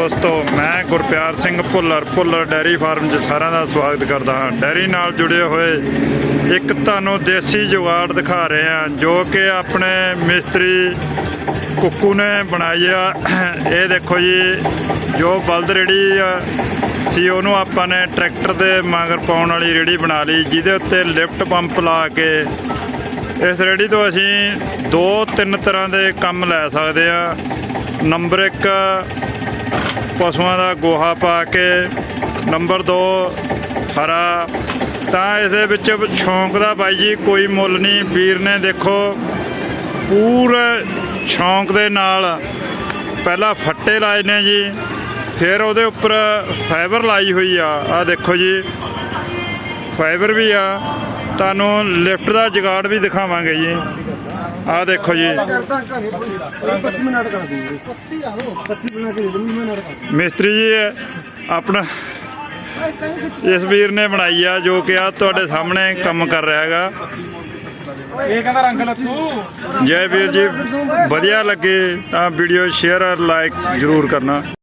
ਦੋਸਤੋ ਮੈਂ Gurpyar Singh Bhullar Bhullar dairy farm 'ਚ ਸਾਰਿਆਂ ਦਾ ਸਵਾਗਤ ਕਰਦਾ ਹਾਂ। ਡੈਰੀ ਨਾਲ ਜੁੜੇ ਹੋਏ ਇੱਕ ਤੁਹਾਨੂੰ ਦੇਸੀ ਜੁਗਾੜ ਦਿਖਾ ਰਹੇ ਹਾਂ, ਜੋ ਕਿ ਆਪਣੇ ਮਿਸਤਰੀ ਕੁੱਕੂ ਨੇ ਬਣਾਈ ਆ। ਇਹ ਦੇਖੋ ਜੀ, ਜੋ ਬਲਦ ਰੇੜੀ ਸੀ ਉਹਨੂੰ ਆਪਾਂ ਨੇ ਟਰੈਕਟਰ ਦੇ ਮਗਰ ਪਾਉਣ ਵਾਲੀ ਰੇੜੀ ਬਣਾ ਲਈ, ਜਿਹਦੇ ਉੱਤੇ ਲਿਫਟ ਪੰਪ ਲਾ ਕੇ ਇਸ ਰੇੜੀ ਤੋਂ ਅਸੀਂ ਦੋ ਤਿੰਨ ਤਰ੍ਹਾਂ ਦੇ ਕੰਮ ਲੈ ਸਕਦੇ ਆ ਨੰਬਰ 1 ਪਸ਼ੂਆਂ ਦਾ ਗੋਹਾ ਪਾ ਕੇ ਨੰਬਰ 2 ਹਰਾ। ਤਾਂ ਇਸ ਦੇ ਵਿੱਚ ਸ਼ੌਂਕ ਦਾ ਬਾਈ ਜੀ ਕੋਈ ਮੁੱਲ ਨਹੀਂ। ਵੀਰ ਨੇ ਦੇਖੋ ਪੂਰੇ ਸ਼ੌਂਕ ਦੇ ਨਾਲ ਪਹਿਲਾਂ ਫੱਟੇ ਲਾਏ ਨੇ ਜੀ, ਫਿਰ ਉਹਦੇ ਉੱਪਰ ਫਾਈਬਰ ਲਾਈ ਹੋਈ ਆ। ਆ ਦੇਖੋ ਜੀ, ਫਾਈਬਰ ਵੀ ਆ। ਤੁਹਾਨੂੰ ਲਿਫਟ ਦਾ ਜਗਾੜ ਵੀ ਦਿਖਾਵਾਂਗੇ ਜੀ। ਆਹ ਦੇਖੋ ਜੀ। ਮਿਸਤਰੀ ਜੀ ਆਪਣਾ ਇਸ ਵੀਰ ਨੇ ਬਣਾਈ ਆ ਜੋ ਕਿ ਆ ਤੁਹਾਡੇ ਸਾਹਮਣੇ ਕੰਮ ਕਰ ਰਿਹਾ ਹੈਗਾ। ਇਹ ਕਹਿੰਦਾ ਰੰਗ ਲੱਤੂ ਜੈ ਵੀਰ ਜੀ ਵਧੀਆ ਲੱਗੇ ਤਾਂ ਵੀਡੀਓ ਸ਼ੇਅਰ ਔਰ ਲਾਈਕ ਜ਼ਰੂਰ ਕਰਨਾ।